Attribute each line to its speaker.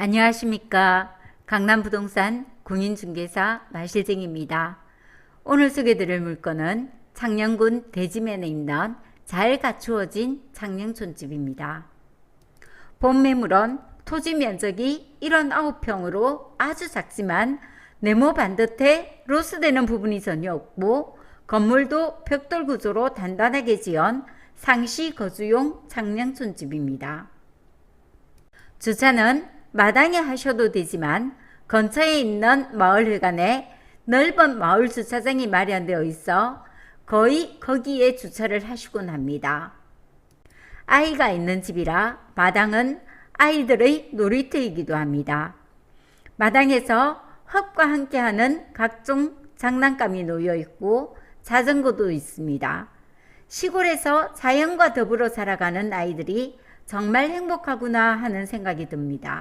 Speaker 1: 안녕하십니까. 강남부동산 공인중개사 마실쟁입니다. 오늘 소개드릴 물건은 창녕군 대지면에 있는 잘 갖추어진 창녕촌집입니다. 본 매물은 토지 면적이 1원9평으로 아주 작지만 네모 반듯해 로스되는 부분이 전혀 없고 건물도 벽돌 구조로 단단하게 지은 상시 거주용 창녕촌집입니다. 주차는 마당에 하셔도 되지만 근처에 있는 마을회관에 넓은 마을 주차장이 마련되어 있어 거의 거기에 주차를 하시곤 합니다. 아이가 있는 집이라 마당은 아이들의 놀이터이기도 합니다. 마당에서 흙과 함께하는 각종 장난감이 놓여 있고 자전거도 있습니다. 시골에서 자연과 더불어 살아가는 아이들이 정말 행복하구나 하는 생각이 듭니다.